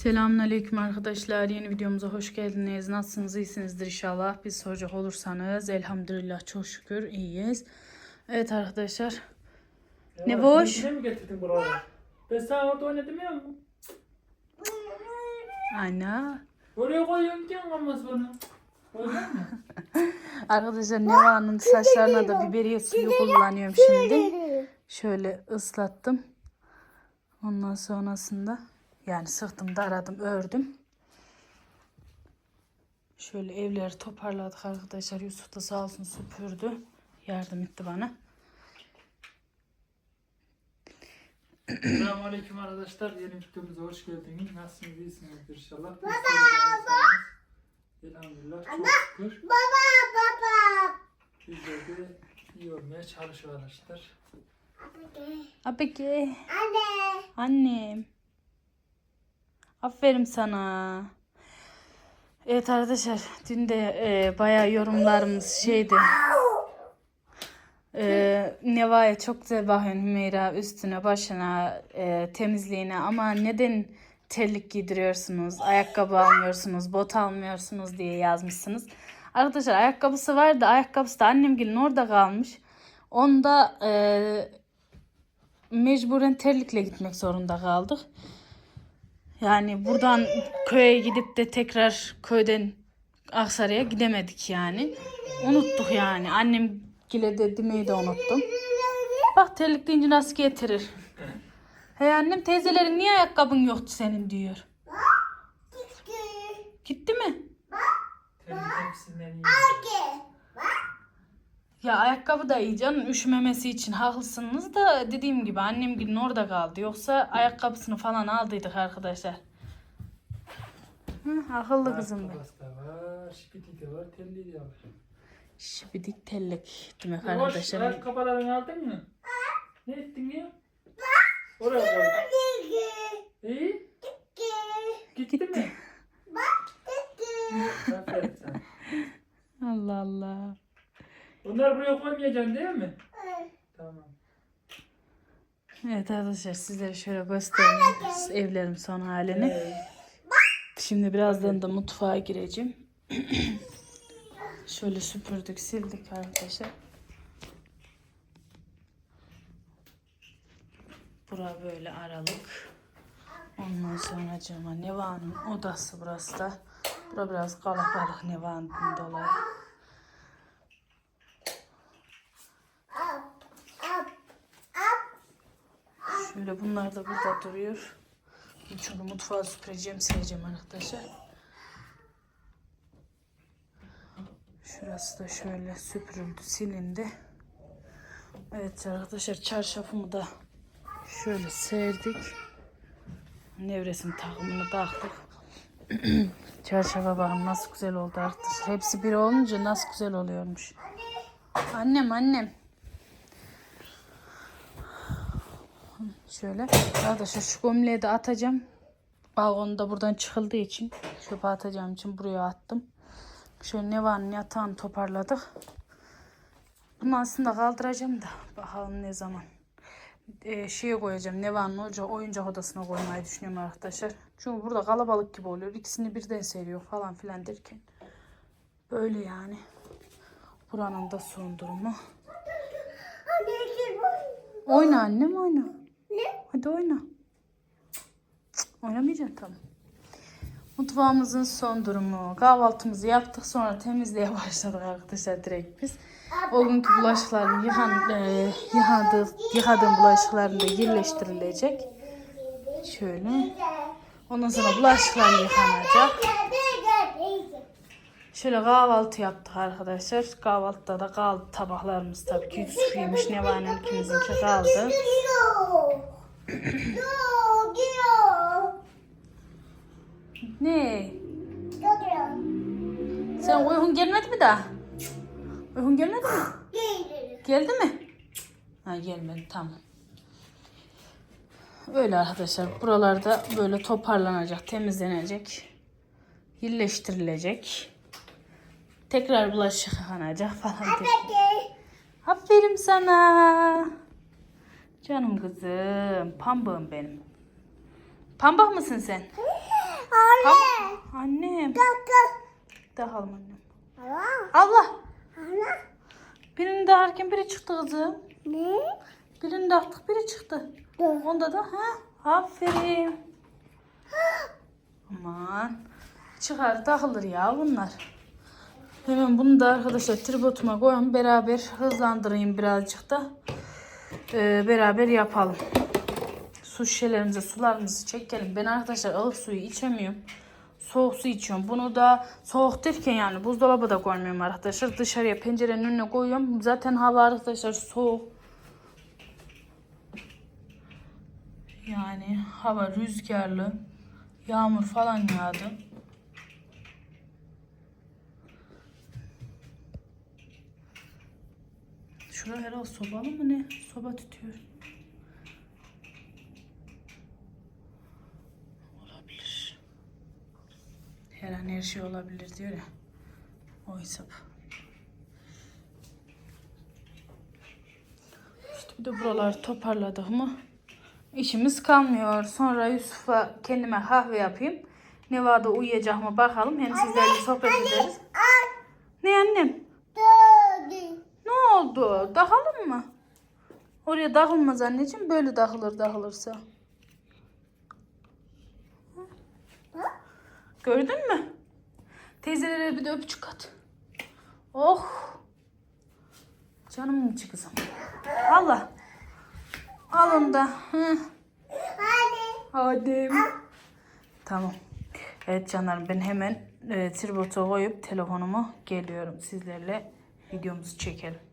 Selamünaleyküm arkadaşlar. Yeni videomuza hoş geldiniz. Nasılsınız? İyisinizdir inşallah. Biz soracak olursanız elhamdülillah çok şükür iyiyiz. Evet arkadaşlar. Ne Ya, boş? kendine mi getirdin buraları? Ben sana orada oynadım ya mı? Ana. Oraya koyuyorsun ki anlamaz bunu. Arkadaşlar Neva'nın saçlarına da biberiye suyu kullanıyorum şimdi. Şöyle ıslattım. Ondan sonrasında yani sıktım, daradım, ördüm. Şöyle evleri toparladık arkadaşlar. Yusuf da sağ olsun süpürdü. Yardım etti bana. Selamünaleyküm arkadaşlar. Yeni videomuza hoş geldiniz. Nasılsınız? İyisinizdir inşallah. Baba Elhamdülillah çok şükür. Baba baba. Bizler de iyi olmaya çalışıyor arkadaşlar. Abeki. Anne. Annem. Aferin sana. Evet arkadaşlar dün de e, bayağı yorumlarımız şeydi. E, Neva'ya çok bakıyorsun Hümeyra üstüne başına e, temizliğine ama neden terlik giydiriyorsunuz, ayakkabı almıyorsunuz, bot almıyorsunuz diye yazmışsınız. Arkadaşlar ayakkabısı vardı ayakkabısı da annemgilin orada kalmış. Onda e, mecburen terlikle gitmek zorunda kaldık. Yani buradan köye gidip de tekrar köyden Aksaray'a gidemedik yani. Unuttuk yani. Annem gile de demeyi de unuttum. Bak terlik deyince nasıl getirir. Hey annem teyzelerin niye ayakkabın yoktu senin diyor. Gitti mi? Terlik hepsinden iyi. Ya ayakkabı da iyi canım üşümemesi için haklısınız da dediğim gibi annem günün orada kaldı. Yoksa ayakkabısını falan aldıydık arkadaşlar. Hı, akıllı kızım benim. Ayakkabısı da var, şipiti de var, telli de var. Şibidik tellik demek Hoş, arkadaşlar. ayakkabılarını aldın mı? Ne ettin ya? Oraya koy. İyi. Gitti mi? Aferin sana. Allah Allah. Bunları buraya koymayacaksın değil mi? Tamam. Evet arkadaşlar sizlere şöyle göstereyim evlerim son halini. Ee, Şimdi birazdan da mutfağa gireceğim. şöyle süpürdük sildik arkadaşlar. Bura böyle aralık. Ondan sonra cama Neva'nın odası burası da. Bura biraz kalabalık Neva'nın dolayı. Şöyle bunlar da burada duruyor. Çünkü mutfağı süpüreceğim, sileceğim arkadaşlar. Şurası da şöyle süpürüldü, silindi. Evet arkadaşlar çarşafımı da şöyle serdik. Nevresim takımını taktık. Çarşafa bakın nasıl güzel oldu arkadaşlar. Hepsi bir olunca nasıl güzel oluyormuş. Annem annem. Şöyle. Arkadaşlar şu gömleği de atacağım. Balkonda buradan çıkıldığı için çöpe atacağım için buraya attım. Şöyle Neva'nın yatağını toparladık. Bunu aslında kaldıracağım da bakalım ne zaman. Ee, şeye koyacağım. Neva'nın oca oyuncak odasına koymayı düşünüyorum arkadaşlar. Çünkü burada kalabalık gibi oluyor. İkisini birden seriyor falan filan derken. Böyle yani. Buranın da son durumu. Oyna annem oyna. Ne? Hadi oyna. Oynamayacaksın tamam. Mutfağımızın son durumu. Kahvaltımızı yaptık sonra temizliğe başladık arkadaşlar direkt biz. O günkü bulaşıkların yıkan, e, yıkadığı, yıkadığım bulaşıkların da yerleştirilecek. Şöyle. Ondan sonra bulaşıklar yıkanacak. Şöyle kahvaltı yaptık arkadaşlar. Kahvaltıda da kaldı tabaklarımız tabii ki Yusuf yemiş. Nevanın ikimizinki kaldı. Ne? Sen uygun gelmedi mi daha? Uygun gelmedi mi? Geldi mi? Ha gelmedi tamam. Öyle arkadaşlar. Buralarda böyle toparlanacak, temizlenecek. Yerleştirilecek. Tekrar bulaşık yıkanacak falan. Aferin sana. Canım kızım. Pambığım benim. Pambak mısın sen? Anne. Annem. Kaka. Dağılma annem. Hala. Allah. Hala. Birini dağarken biri çıktı kızım. Ne? Birini dağıttık biri çıktı. Dur. Onda da ha aferin. Aman. Çıkar takılır ya bunlar. Hemen bunu da arkadaşlar tripoduma koyun. Beraber hızlandırayım birazcık da. Ee, beraber yapalım. Su şişelerimize sularımızı çekelim. Ben arkadaşlar ılık suyu içemiyorum. Soğuk su içiyorum. Bunu da soğuk derken yani buzdolabı da koymuyorum arkadaşlar. Dışarıya pencerenin önüne koyuyorum. Zaten hava arkadaşlar soğuk. Yani hava rüzgarlı. Yağmur falan yağdı. Şurada herhalde sobalı mı ne? Soba tutuyor. Olabilir. Her an her şey olabilir diyor ya. O hesap. İşte bir de buraları toparladık mı işimiz kalmıyor. Sonra Yusuf'a kendime kahve yapayım. Nevada uyuyacak mı bakalım. Hem sizlerle sohbet ederiz. Ne annem? Oldu? Dağılır mı? Oraya dağılmaz anneciğim. Böyle dağılır dağılırsa. Gördün mü? Teyzelere bir de öpücük at. Oh. Canım içi kızım. Allah. Al onu da. Hı. Hadi. Hadi. Tamam. Evet canlarım ben hemen e, tripota koyup telefonumu geliyorum. Sizlerle videomuzu çekelim.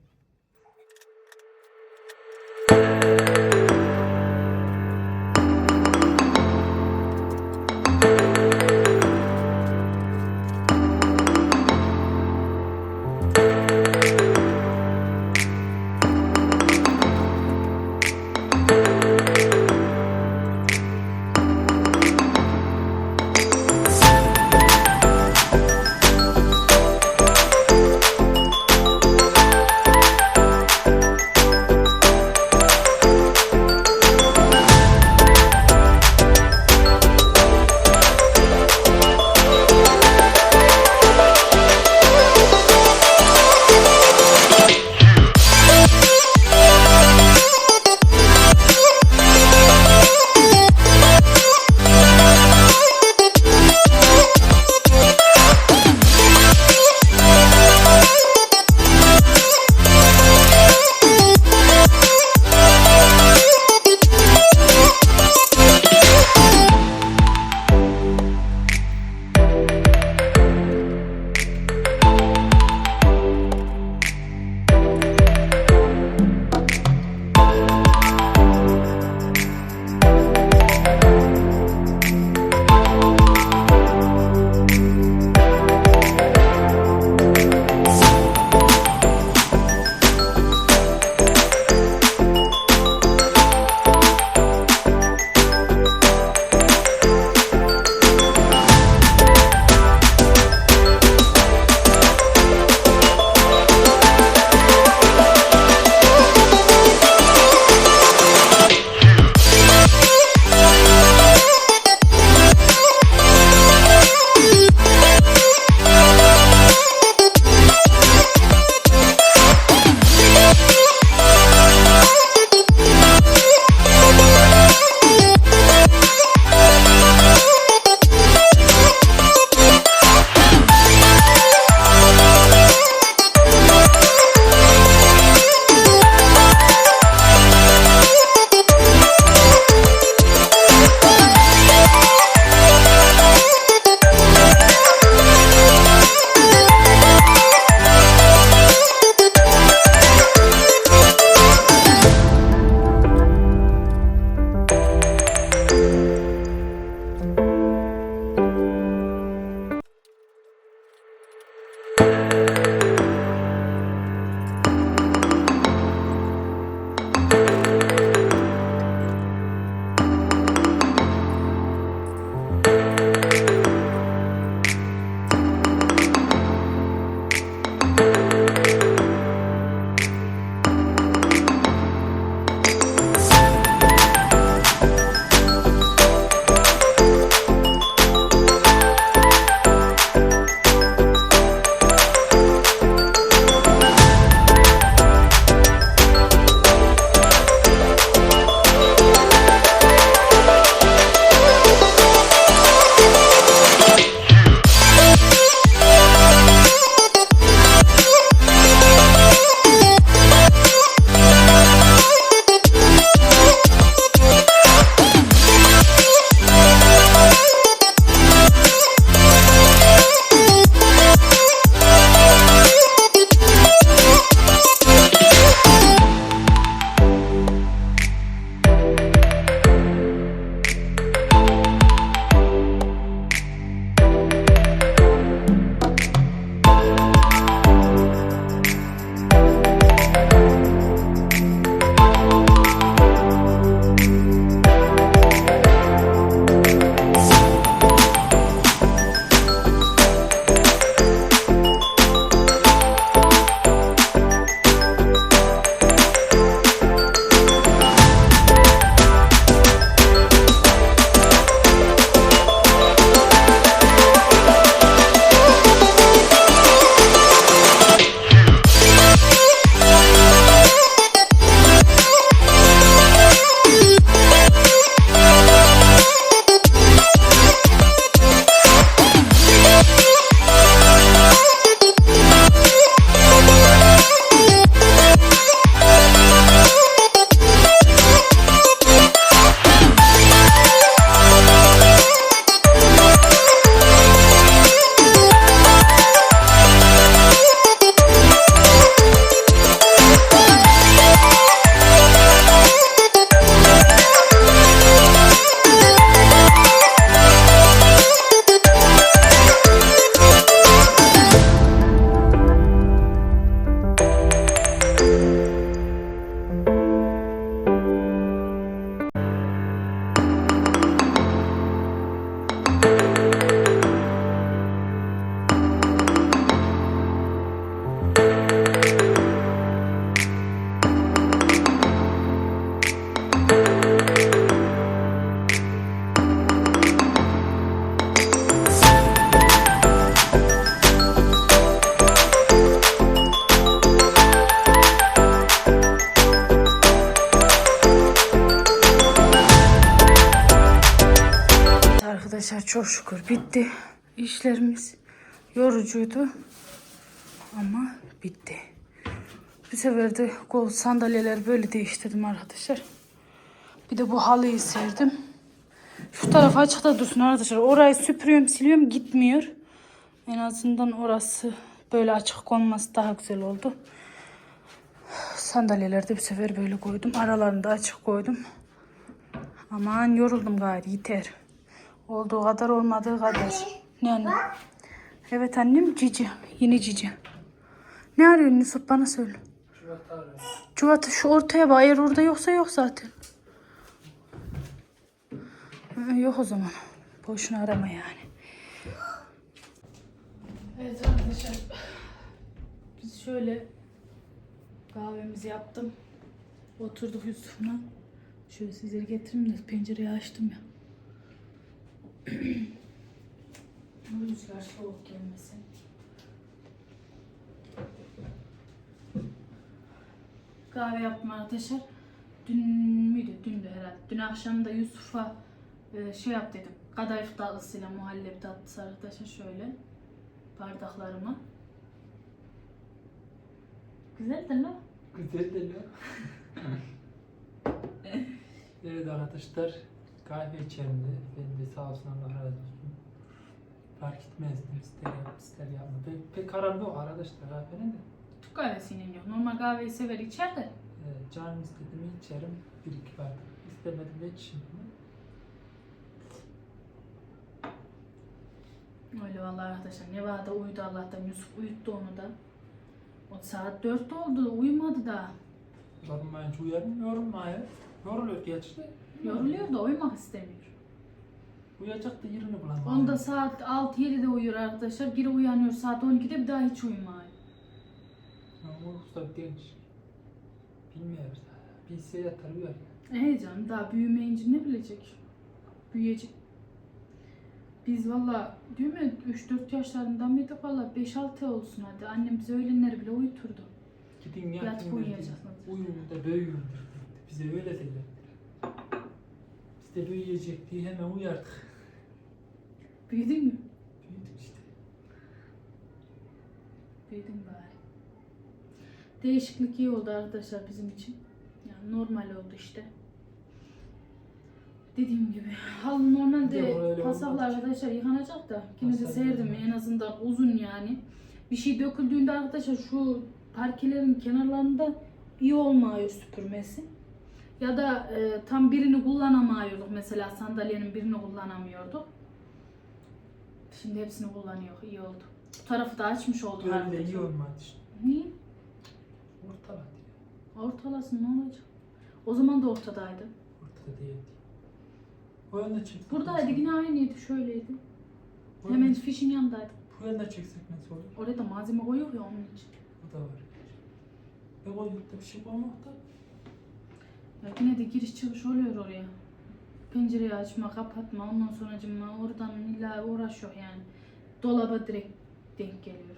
Çok şükür bitti. İşlerimiz yorucuydu. Ama bitti. Bu sefer de kol sandalyeleri böyle değiştirdim arkadaşlar. Bir de bu halıyı serdim. Şu taraf açıkta dursun arkadaşlar. Orayı süpürüyorum siliyorum gitmiyor. En azından orası böyle açık konması daha güzel oldu. Sandalyeleri de bu sefer böyle koydum. Aralarını da açık koydum. Aman yoruldum gayri yeter. Olduğu kadar olmadığı kadar. Ne anne? Evet annem cici. Yine cici. Ne arıyorsun Yusuf bana söyle. Şubat abi. Çuvatı şu ortaya bak. Eğer orada yoksa yok zaten. Hı, Yok o zaman. Boşuna arama yani. Evet arkadaşlar. Biz şöyle kahvemizi yaptım. Oturduk Yusuf'la. Şöyle sizleri getireyim de pencereyi açtım ya. Rüzgar soğuk gelmesin. Kahve yaptım arkadaşlar. Dün müydü? Dündü herhalde. Dün akşam da Yusuf'a e, şey yap dedim. Kadayıf tatlısıyla muhallebi tatlısı arkadaşlar şöyle. Bardaklarıma. Güzel de lan. Güzel de lan. evet arkadaşlar kahve içerim de. Ben de sağ olsun Allah razı olsun. Fark etmezdim ister yap ister yapma. Pek, pek aram yok arkadaşlar kahvenin de. Türk kahvesiyle yok. Normal kahveyi sever içer de. Ee, canım istedi mi içerim bir iki bardak. İstemedim de içeyim. Öyle vallahi arkadaşlar. Neva da uyudu Allah'tan. Yusuf uyuttu onu da. O saat 4 oldu. Uyumadı da. Yorulmayınca uyarım, yorulmaya. Yoruluyor de. Yoruluyor da uyumak istemiyor. Uyuyacak da yerini bulamıyor. Onda saat 6-7'de uyuyor arkadaşlar. Geri uyanıyor saat 12'de bir daha hiç uyumuyor. Ama da genç. Bilmiyoruz. Bilse yatar uyar. E canım daha büyümeyince ne bilecek? Büyüyecek. Biz valla değil mi 3-4 yaşlarından mıydık valla 5-6 olsun hadi. Annem bizi öğlenleri bile uyuturdu. Gidin Yatıp yatın uyuyacaksınız. Uyuyun da büyüyün. Bize öyle dediler. De büyüyecek diye hemen uyardık. Büyüdün mü? Büyüdük işte. Büyüdüm bari. Değişiklik iyi oldu arkadaşlar bizim için. Yani normal oldu işte. Dediğim gibi halı Bir de normalde böyle pasaklı arkadaşlar yıkanacak da yine de Pasaklı serdim olmadı. en azından uzun yani. Bir şey döküldüğünde arkadaşlar şu parkelerin kenarlarında iyi olmuyor süpürmesi. Ya da e, tam birini kullanamıyorduk mesela sandalyenin birini kullanamıyorduk. Şimdi hepsini kullanıyor. iyi oldu. Bu tarafı da açmış olduk Böyle iyi olmadı işte. Niye? Ortada. Ortalasın ne olacak? O zaman da ortadaydı. Ortada değil. Bu yönde çeksek. Buradaydı nasıl? yine aynıydı şöyleydi. Bu Hemen yönde- fişin yanındaydı. Bu yönde çeksek nasıl olur? Oraya da malzeme koyuyor ya onun için. Bu da var. Ne koyduk da bir şey koymak da. Ya yine de giriş çıkış oluyor oraya. Pencereyi açma, kapatma, ondan sonra cımma oradan illa uğraşıyor yani. Dolaba direkt denk geliyor.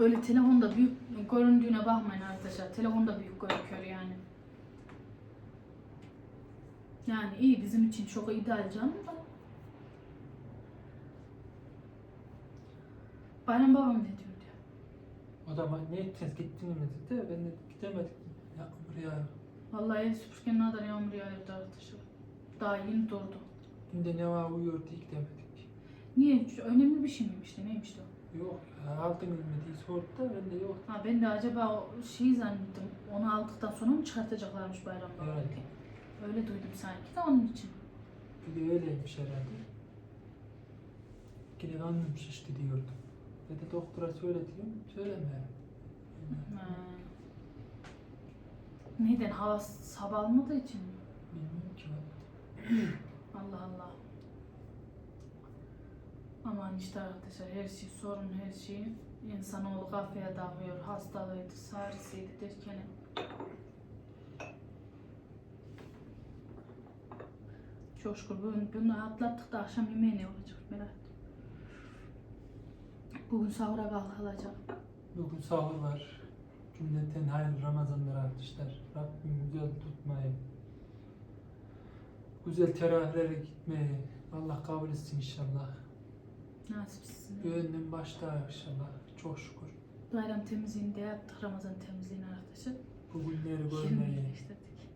Öyle telefonda büyük göründüğüne bakmayın arkadaşlar. Telefonda büyük gözüküyor yani. Yani iyi bizim için çok ideal canım da. Bayram babam ne bak ne edeceğiz gittin mi dedi de ben de gidemedik. Ya buraya Vallahi ev süpürgenin kadar yağmur yağıyordu arkadaşlar. Daha yeni durdu. Şimdi ne var uyuyor diye gidemedik. Niye? Şu Önemli bir şey miymiş de neymiş de o? Yok ya aldın mı diye sordu da ben de yok. Ha ben de acaba o şey zannettim. Onu aldıktan sonra mı çıkartacaklarmış bayram babam Evet. Öyle duydum sanki de onun için. Bir de öyleymiş herhalde. Yine karnım şişti diyordu. Ve de doktora söyle diyorum. Söyleme. Ha. Neyden? Hava sabah almadığı için mi? Bilmiyorum ki ben. Allah Allah. Aman işte arkadaşlar her şey sorun her şey. İnsanoğlu kafaya dağılıyor. Hastalığıydı, sarısıydı derken. Çok şükür bunu atlattık da akşam yemeği ne olacak merak. Bugün sahura kalkılacak. Bugün sahur var. Cümleten hayırlı Ramazanlar arkadaşlar. Rabbim güzel tutmayı, güzel teravihlere gitmeyi Allah kabul etsin inşallah. Nasipsin. Gönlüm başta inşallah. Çok şükür. Bayram temizliğini de yaptık. Ramazan temizliğini arkadaşlar. Bu günleri Şimdi görmeyi. birleştirdik.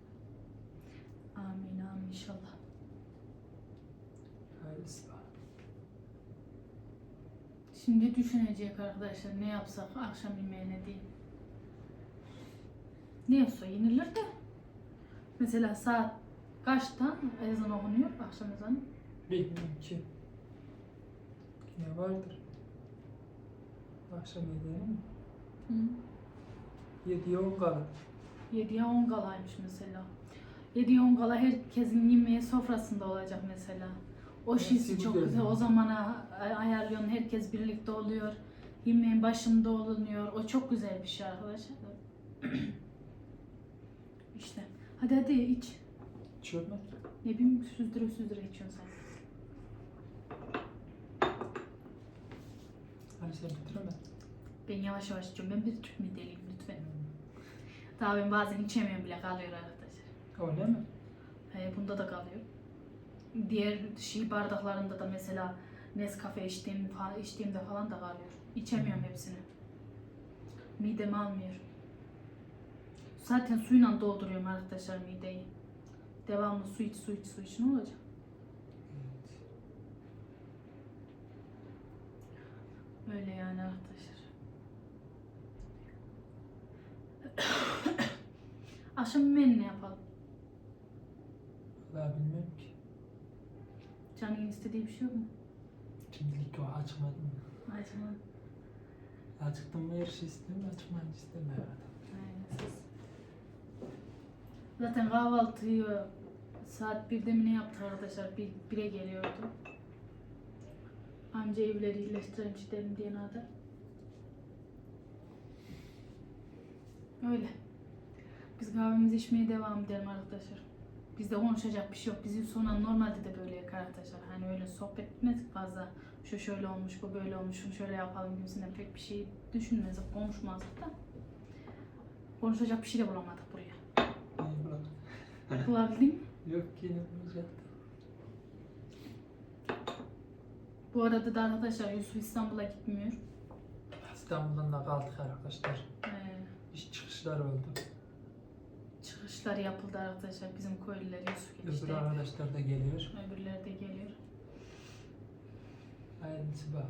Amin amin inşallah. Hayırlısı. Şimdi düşünecek arkadaşlar ne yapsak akşam yemeğine değil. Ne yapsa yenilir de. Mesela saat kaçta ezan okunuyor akşam ezanı? Bilmiyorum ki. Yine vardır. Akşam yemeği mi? Hı. 7'ye 10 kala. 7'ye 10 galaymış mesela. 7'ye 10 gala herkesin yemeği sofrasında olacak mesela. O şeysi çok güzel. O zamana ay- ayarlıyorsun. Herkes birlikte oluyor. Yemeğin başında olunuyor. O çok güzel bir şey arkadaşlar. işte. Hadi hadi iç. İçiyor mu? Ne bileyim süzdüre süzdüre içiyorsun sen. Hani sen bitiremedin. Ben yavaş yavaş içiyorum. Ben bir tüp mideliyim lütfen. Daha ben bazen içemiyorum bile kalıyor arkadaşlar. Ne mi? He, bunda da kalıyor. Diğer şey bardaklarında da mesela Nescafe içtiğim, içtiğimde falan da kalıyor. İçemiyorum hepsini. Midem almıyor. Zaten suyla dolduruyorum arkadaşlar mideyi. Devamlı su iç, su iç, su iç. Ne olacak? Öyle yani arkadaşlar. Akşam yemeğini ne yapalım? Valla bilmiyorum ki. Canın istediği bir şey yok mu? Şimdilik o açmadım. Acaba. Acıktım mı her şey istemiyorum, açmayınca istemiyorum. Aynen siz. Zaten kahvaltıyı saat 1'de mi ne yaptık arkadaşlar? Bir, 1'e geliyordu. Anca evleri iyileştirelim gidelim diye nada. Öyle. Biz kahvemizi içmeye devam edelim arkadaşlar. Bizde konuşacak bir şey yok. Bizim sonra normalde de böyle arkadaşlar. Hani öyle sohbet etmedik fazla. Şu şöyle olmuş, bu böyle olmuş, şunu şöyle yapalım gibisinden pek bir şey düşünmezdik, konuşmazdık da. Konuşacak bir şey de bulamadık buraya. Bulabildin mi? Yok ki ne bulacaktım. Bu arada da arkadaşlar Yusuf İstanbul'a gitmiyor. İstanbul'dan da kaldık arkadaşlar. Ee, İş çıkışlar oldu. Çıkışlar yapıldı arkadaşlar. Bizim köylüler Yusuf Öbür arkadaşlar da geliyor. Öbürleri de geliyor. Hayırlısı bak.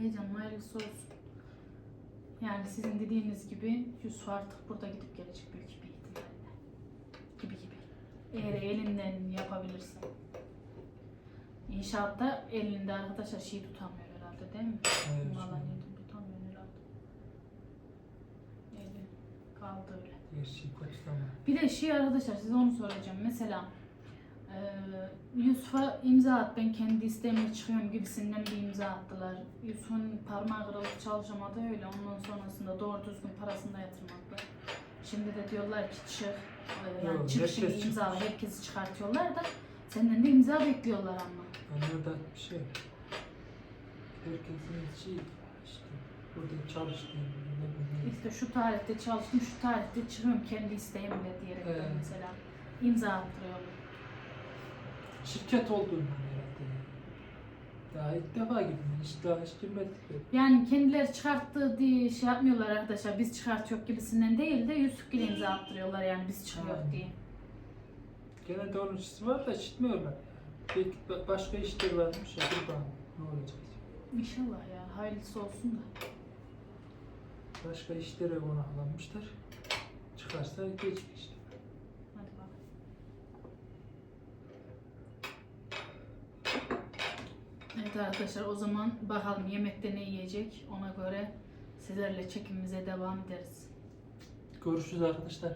Heyecanlı hayırlısı olsun. Yani sizin dediğiniz gibi Yusuf artık burada gidip gelecek büyük bir ihtimalle. Gibi gibi. Eğer elinden yapabilirsen. İnşaatta elinde arkadaşlar şey tutamıyor herhalde değil mi? Evet, Valla şu- yedim tutamıyor herhalde. Eli kaldı öyle. Her şey kötü ama. Bir de şey arkadaşlar size onu soracağım. Mesela eee Yusuf'a imza at ben kendi isteğimle çıkıyorum gibisinden bir imza attılar. Yusuf'un parmağı kırılıp çalışamadı öyle. Ondan sonrasında doğru düzgün parasını da yatırmadılar. Şimdi de diyorlar ki çık. eee, Yani Yok, çıkışını herkes imzala. çıkmış. Herkesi çıkartıyorlar da senden de imza bekliyorlar ama. Onlarda bir şey. Herkesin şey işte burada bileyim. İşte şu tarihte çalıştım, şu tarihte çıkıyorum kendi isteğimle diyerek Evet. mesela imza attırıyorlar. Şirket olduğunu herhalde. Daha ilk defa gittim. Hiç daha hiç girmedik. Yani kendileri çıkarttığı diye şey yapmıyorlar arkadaşlar. Biz çıkartıyor gibisinden değil de Yusuf Gül'e imza attırıyorlar yani biz çıkıyor Aynen. diye. Gene de onun işi var da çıkmıyorlar. Belki ba- başka işler varmış ya. Ne olacak. İnşallah ya hayırlısı olsun da. Başka işlere konaklanmışlar. Çıkarsa geçmiş işte. Hadi bakalım. Evet arkadaşlar o zaman bakalım yemekte ne yiyecek ona göre sizlerle çekimimize devam ederiz. Görüşürüz arkadaşlar.